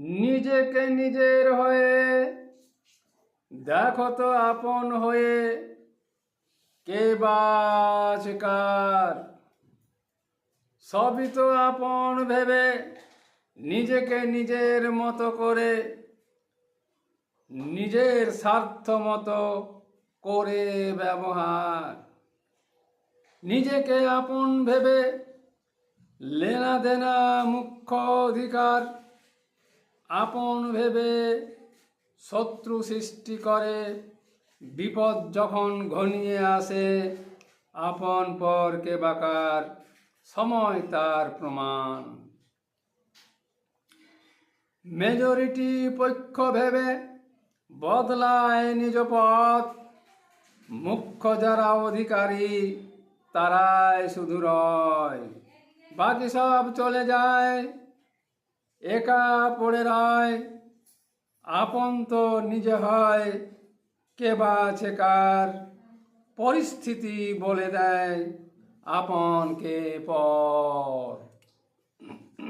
নিজেকে নিজের হয়ে। দেখো তো আপন হয়ে। কে বাছে কার সবই তো আপন ভেবে নিজেকে নিজের মতো করে, নিজের স্বার্থ মতো করে ব্যবহার। নিজেকে আপন ভেবে লেনা দেনা মুখ্য অধিকার আপন ভেবে শত্রু সৃষ্টি করে, বিপদ যখন ঘনিয়ে আসে, আপন পর কে বাকার সময় তার প্রমাণ। মেজরিটি পক্ষ ভেবে বদলায় নিজ পথ, মুখ্য যারা অধিকারী তারাই শুধু রয়। বাকি সব চলে যায় একা পড়ে রয়, আপন তো নিজে হয়, কে বা কার? পরিস্থিতি বলে দেয় আপনকে পর?